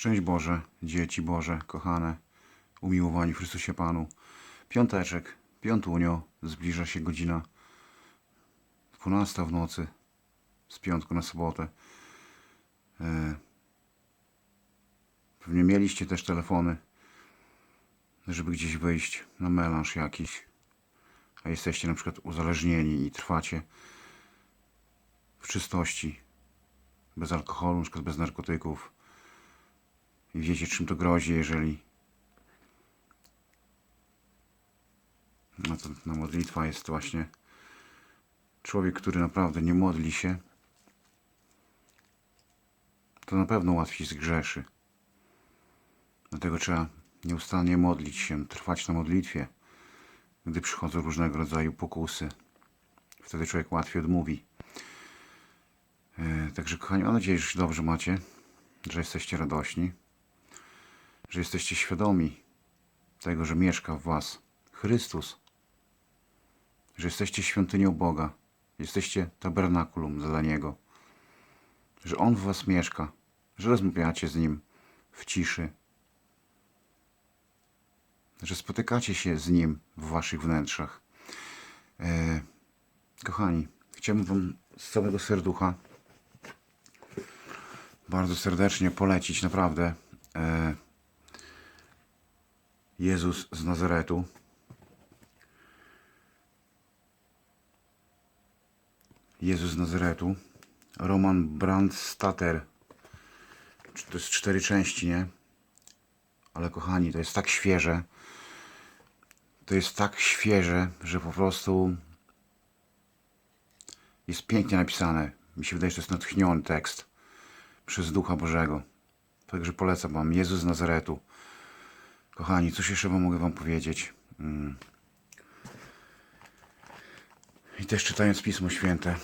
Szczęść Boże, dzieci Boże, kochane, umiłowani w Chrystusie Panu. Piąteczek, piątunio, zbliża się godzina 12 w nocy, z piątku na sobotę. E, Pewnie mieliście też telefony, żeby gdzieś wyjść na melanż jakiś, a jesteście na przykład uzależnieni i trwacie w czystości, bez alkoholu, na przykład bez narkotyków i wiecie czym to grozi, jeżeli no to na modlitwa jest właśnie człowiek, który naprawdę nie modli się, to na pewno łatwiej zgrzeszy. Dlatego trzeba nieustannie modlić się, trwać na modlitwie, gdy przychodzą różnego rodzaju pokusy. Wtedy człowiek łatwiej odmówi. E, Także kochani, mam nadzieję, że się dobrze macie, że jesteście radośni, że jesteście świadomi tego, że mieszka w was Chrystus, że jesteście świątynią Boga, jesteście tabernakulum dla Niego, że On w was mieszka, że rozmawiacie z Nim w ciszy, że spotykacie się z Nim w waszych wnętrzach. E, kochani, chciałbym wam z całego serducha bardzo serdecznie polecić naprawdę e, Jezus z Nazaretu. Jezus z Nazaretu. Roman Brandstatter. To jest cztery części, nie? Ale kochani, to jest tak świeże. To jest tak świeże, że po prostu jest pięknie napisane. Mi się wydaje, że to jest natchniony tekst przez Ducha Bożego. Także polecam Wam. Jezus z Nazaretu. Kochani, coś jeszcze wam mogę Wam powiedzieć? Mm. I też czytając Pismo Święte,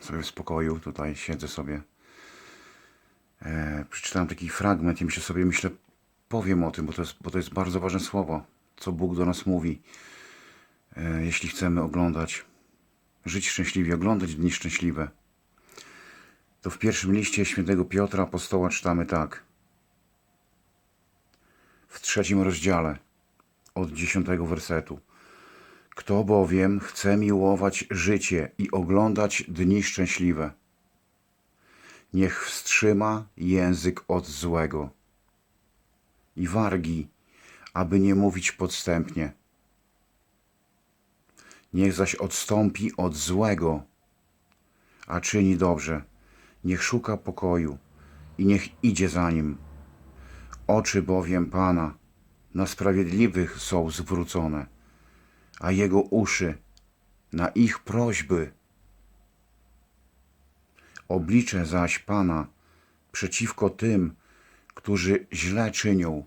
sobie w spokoju tutaj siedzę sobie. E, przeczytałem taki fragment i myślę sobie, myślę, powiem o tym, bo to jest, bo to jest bardzo ważne słowo, co Bóg do nas mówi. E, jeśli chcemy oglądać, żyć szczęśliwie, oglądać dni szczęśliwe, to w pierwszym liście świętego Piotra apostoła czytamy tak. Trzecim rozdziale od dziesiątego wersetu. Kto bowiem chce miłować życie i oglądać dni szczęśliwe, niech wstrzyma język od złego i wargi, aby nie mówić podstępnie. Niech zaś odstąpi od złego, a czyni dobrze. Niech szuka pokoju i niech idzie za nim. Oczy bowiem Pana na sprawiedliwych są zwrócone, a Jego uszy na ich prośby. Oblicze zaś Pana przeciwko tym, którzy źle czynią.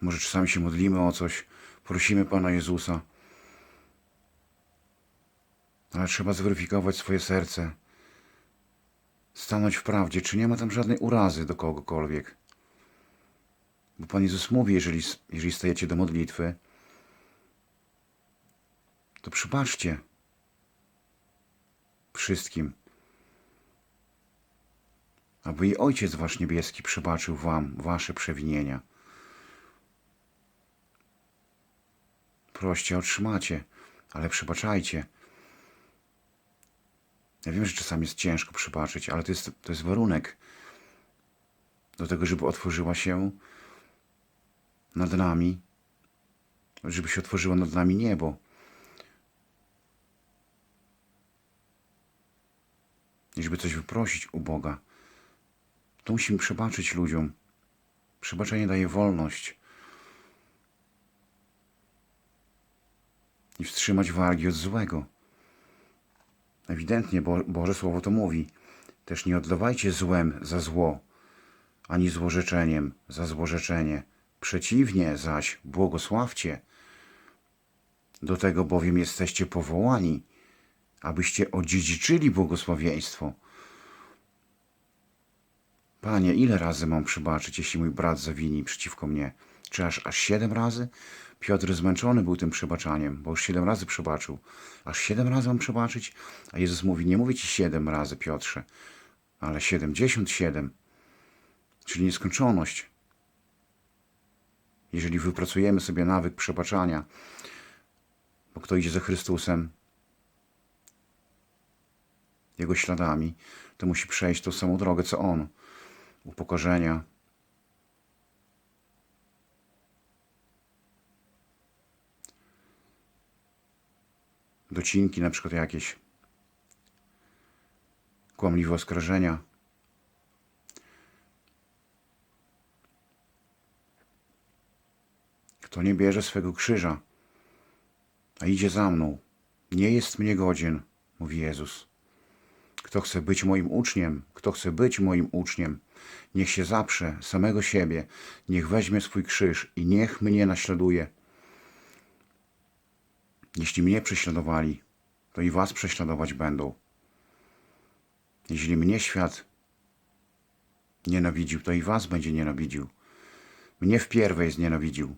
Może czasami się modlimy o coś, prosimy Pana Jezusa, ale trzeba zweryfikować swoje serce stanąć w prawdzie, czy nie ma tam żadnej urazy do kogokolwiek. Bo Pan Jezus mówi, jeżeli, jeżeli stajecie do modlitwy, to przybaczcie wszystkim, aby i Ojciec Wasz Niebieski przebaczył Wam Wasze przewinienia. Proście, otrzymacie, ale przebaczajcie. Ja wiem, że czasami jest ciężko przebaczyć, ale to jest, to jest warunek do tego, żeby otworzyła się nad nami, żeby się otworzyło nad nami niebo. I żeby coś wyprosić u Boga, to musimy przebaczyć ludziom. Przebaczenie daje wolność. I wstrzymać wargi od złego. Ewidentnie Bo Boże Słowo to mówi. Też nie oddawajcie złem za zło, ani złorzeczeniem za złorzeczenie. Przeciwnie zaś, błogosławcie. Do tego bowiem jesteście powołani, abyście odziedziczyli błogosławieństwo. Panie, ile razy mam przebaczyć, jeśli mój brat zawini przeciwko mnie? Czy aż, aż siedem razy? Piotr zmęczony był tym przebaczaniem, bo już siedem razy przebaczył. Aż siedem razy mam przebaczyć? A Jezus mówi, nie mówię ci siedem razy, Piotrze, ale siedemdziesiąt siedem, czyli nieskończoność. Jeżeli wypracujemy sobie nawyk przebaczania, bo kto idzie za Chrystusem, Jego śladami, to musi przejść tą samą drogę, co On. Upokorzenia, docinki na przykład jakieś, kłamliwe oskarżenia. Kto nie bierze swego krzyża, a idzie za mną, nie jest mnie godzien, mówi Jezus. Kto chce być moim uczniem, kto chce być moim uczniem, niech się zaprze samego siebie, niech weźmie swój krzyż i niech mnie naśladuje. Jeśli mnie prześladowali, to i was prześladować będą. Jeśli mnie świat nienawidził, to i was będzie nienawidził. Mnie wpierwej znienawidził.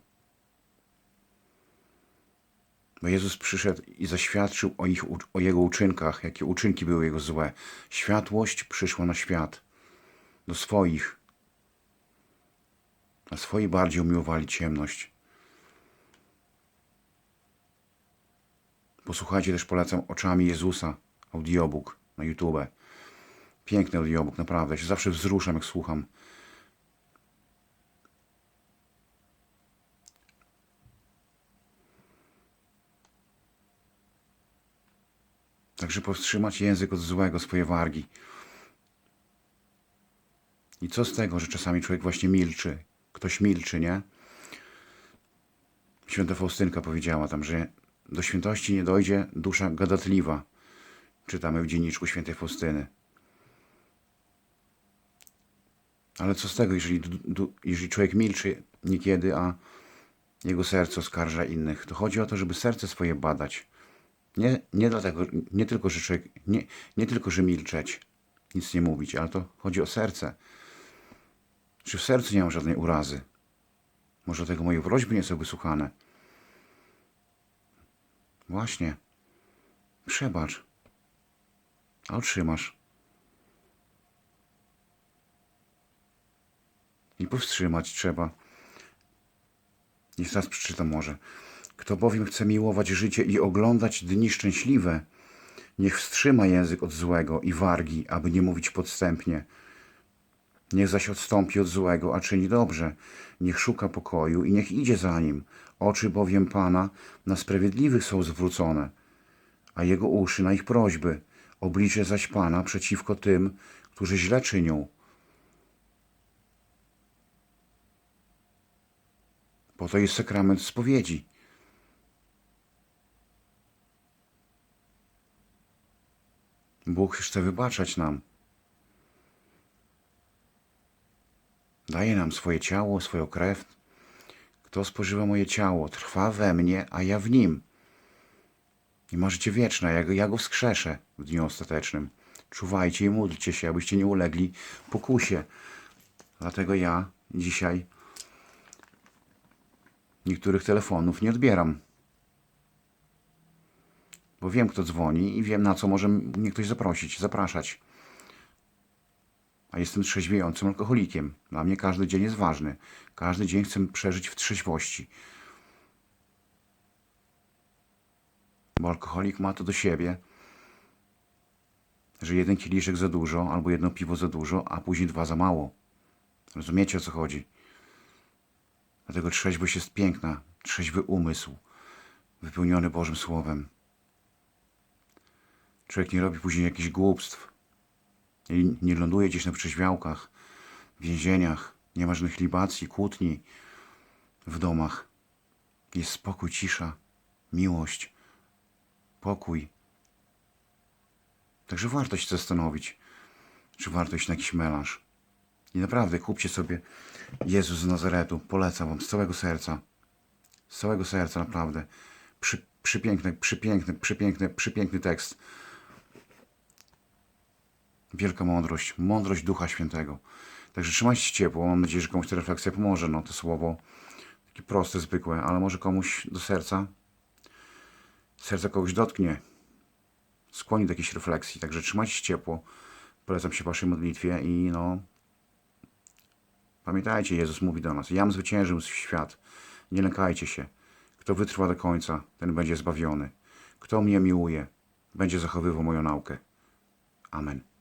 Bo Jezus przyszedł i zaświadczył o, ich, o Jego uczynkach, jakie uczynki były Jego złe. Światłość przyszła na świat, do swoich. A swoi bardziej umiłowali ciemność. Posłuchajcie też, polecam, Oczami Jezusa, audiobook na YouTube. Piękny audiobook, naprawdę. Ja się zawsze wzruszam, jak słucham. Także powstrzymać język od złego, swoje wargi. I co z tego, że czasami człowiek właśnie milczy? Ktoś milczy, nie? Święta Faustynka powiedziała tam, że do świętości nie dojdzie dusza gadatliwa. Czytamy w dzienniczku świętej Faustyny. Ale co z tego, jeżeli, jeżeli człowiek milczy niekiedy, a jego serce oskarża innych? To chodzi o to, żeby serce swoje badać. Nie, nie dlatego, nie tylko, że człowiek, nie, nie tylko, że milczeć, nic nie mówić, ale to chodzi o serce. Czy w sercu nie mam żadnej urazy? Może dlatego moje prośby nie są wysłuchane? Właśnie. Przebacz. A otrzymasz. I powstrzymać trzeba. I teraz przeczytam może. Kto bowiem chce miłować życie i oglądać dni szczęśliwe, niech wstrzyma język od złego i wargi, aby nie mówić podstępnie. Niech zaś odstąpi od złego, a czyni dobrze. Niech szuka pokoju i niech idzie za nim. Oczy bowiem Pana na sprawiedliwych są zwrócone, a jego uszy na ich prośby. Oblicze zaś Pana przeciwko tym, którzy źle czynią. Po to jest sakrament spowiedzi. Bóg chce wybaczać nam. Daje nam swoje ciało, swoją krew. Kto spożywa moje ciało, trwa we mnie, a ja w nim. I ma życie wieczne, ja go, ja go wskrzeszę w dniu ostatecznym. Czuwajcie i módlcie się, abyście nie ulegli pokusie. Dlatego ja dzisiaj niektórych telefonów nie odbieram. Bo wiem, kto dzwoni i wiem, na co może mnie ktoś zaprosić, zapraszać. A jestem trzeźwiejącym alkoholikiem. Dla mnie każdy dzień jest ważny. Każdy dzień chcę przeżyć w trzeźwości. Bo alkoholik ma to do siebie, że jeden kieliszek za dużo, albo jedno piwo za dużo, a później dwa za mało. Rozumiecie o co chodzi? Dlatego trzeźwość jest piękna. Trzeźwy umysł, wypełniony Bożym Słowem. Człowiek nie robi później jakichś głupstw. Nie, ląduje gdzieś na przeźwiałkach, więzieniach. Nie ma żadnych libacji, kłótni w domach. Jest spokój, cisza, miłość, pokój. Także warto się zastanowić, czy warto iść na jakiś melanż. I naprawdę kupcie sobie Jezus z Nazaretu. Polecam wam z całego serca. Z całego serca, naprawdę. Przy, przypiękny, przypiękny, przypiękny, przypiękny tekst. Wielka mądrość, mądrość Ducha Świętego. Także trzymajcie się ciepło. Mam nadzieję, że komuś ta refleksja pomoże. No to słowo Takie proste, zwykłe, ale może komuś do serca, serca kogoś dotknie, skłoni do jakiejś refleksji. Także trzymajcie się ciepło. Polecam się waszej modlitwie i no, pamiętajcie, Jezus mówi do nas, jam zwyciężył świat. Nie lękajcie się. Kto wytrwa do końca, ten będzie zbawiony. Kto mnie miłuje, będzie zachowywał moją naukę. Amen.